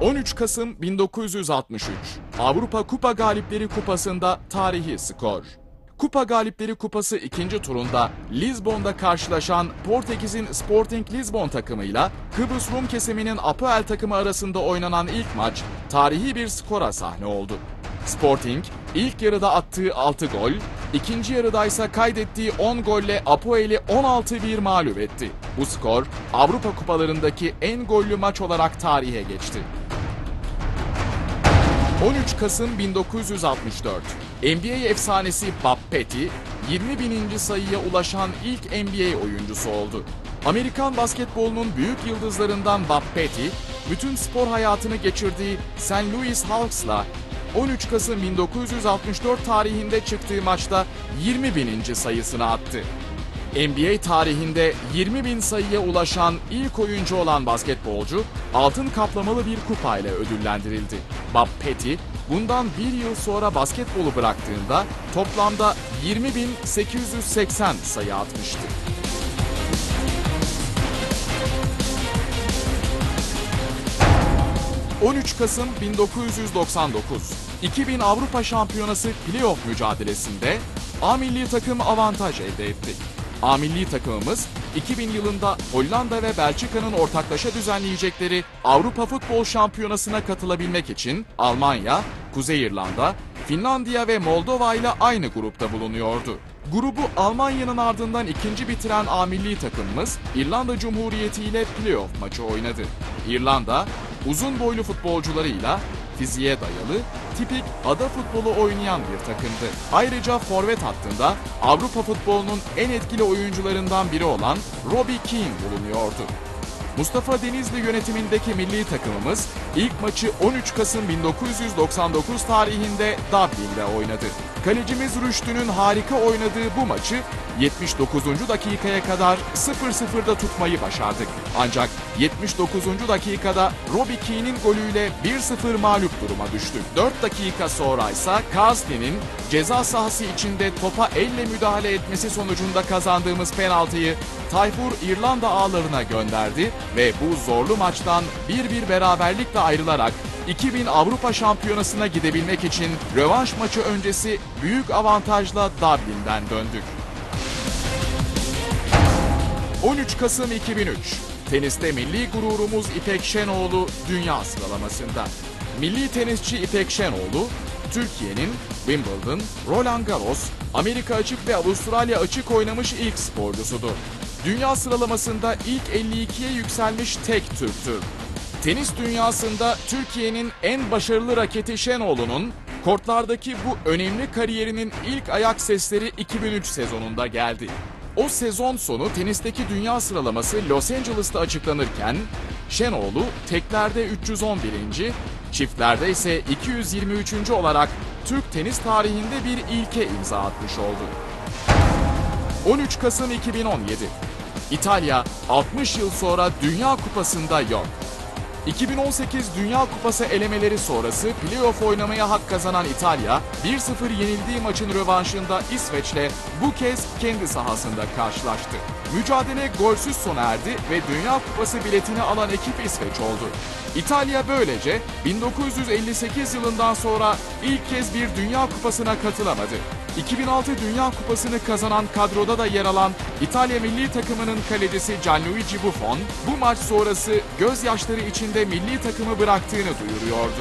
13 Kasım 1963 Avrupa Kupa Galipleri Kupası'nda tarihi skor. Kupa Galipleri Kupası ikinci turunda Lizbon'da karşılaşan Portekiz'in Sporting Lisbon takımıyla Kıbrıs Rum kesiminin Apoel takımı arasında oynanan ilk maç tarihi bir skora sahne oldu. Sporting ilk yarıda attığı 6 gol, ikinci yarıda ise kaydettiği 10 golle Apoel'i 16-1 mağlup etti. Bu skor Avrupa kupalarındaki en gollü maç olarak tarihe geçti. 13 Kasım 1964 NBA efsanesi Bob Petty 20 bininci sayıya ulaşan ilk NBA oyuncusu oldu. Amerikan basketbolunun büyük yıldızlarından Bob Petty, bütün spor hayatını geçirdiği St. Louis Hawks'la 13 Kasım 1964 tarihinde çıktığı maçta 20 bininci sayısını attı. NBA tarihinde 20 bin sayıya ulaşan ilk oyuncu olan basketbolcu altın kaplamalı bir kupayla ödüllendirildi. Bob Petty bundan bir yıl sonra basketbolu bıraktığında toplamda 20.880 sayı atmıştı. ...13 Kasım 1999... ...2000 Avrupa Şampiyonası playoff mücadelesinde... A milli takım avantaj elde etti. A milli takımımız 2000 yılında Hollanda ve Belçika'nın ortaklaşa düzenleyecekleri Avrupa Futbol Şampiyonası'na katılabilmek için Almanya, Kuzey İrlanda, Finlandiya ve Moldova ile aynı grupta bulunuyordu. Grubu Almanya'nın ardından ikinci bitiren A milli takımımız İrlanda Cumhuriyeti ile playoff maçı oynadı. İrlanda uzun boylu futbolcularıyla fiziğe dayalı, tipik ada futbolu oynayan bir takımdı. Ayrıca forvet hattında Avrupa futbolunun en etkili oyuncularından biri olan Robbie Keane bulunuyordu. Mustafa Denizli yönetimindeki milli takımımız ilk maçı 13 Kasım 1999 tarihinde Dublin'de oynadı. Kalecimiz Rüştü'nün harika oynadığı bu maçı 79. dakikaya kadar 0-0'da tutmayı başardık. Ancak 79. dakikada Robbie Keane'in golüyle 1-0 mağlup duruma düştük. 4 dakika sonra ise Kazli'nin ceza sahası içinde topa elle müdahale etmesi sonucunda kazandığımız penaltıyı Tayfur İrlanda ağlarına gönderdi ve bu zorlu maçtan 1-1 beraberlikle ayrılarak 2000 Avrupa Şampiyonası'na gidebilmek için rövanş maçı öncesi büyük avantajla Dublin'den döndük. 13 Kasım 2003 Teniste milli gururumuz İpek Şenoğlu dünya sıralamasında. Milli tenisçi İpek Şenoğlu, Türkiye'nin Wimbledon, Roland Garros, Amerika Açık ve Avustralya Açık oynamış ilk sporcusudur. Dünya sıralamasında ilk 52'ye yükselmiş tek Türktür. Tenis dünyasında Türkiye'nin en başarılı raketi Şenoğlu'nun kortlardaki bu önemli kariyerinin ilk ayak sesleri 2003 sezonunda geldi. O sezon sonu tenisteki dünya sıralaması Los Angeles'ta açıklanırken Şenoğlu teklerde 311. çiftlerde ise 223. olarak Türk tenis tarihinde bir ilke imza atmış oldu. 13 Kasım 2017 İtalya 60 yıl sonra Dünya Kupası'nda yok. 2018 Dünya Kupası elemeleri sonrası playoff oynamaya hak kazanan İtalya 1-0 yenildiği maçın rövanşında İsveç'le bu kez kendi sahasında karşılaştı. Mücadele golsüz sona erdi ve Dünya Kupası biletini alan ekip İsveç oldu. İtalya böylece 1958 yılından sonra ilk kez bir Dünya Kupası'na katılamadı. 2006 Dünya Kupası'nı kazanan kadroda da yer alan İtalya milli takımının kalecisi Gianluigi Buffon bu maç sonrası gözyaşları içinde milli takımı bıraktığını duyuruyordu.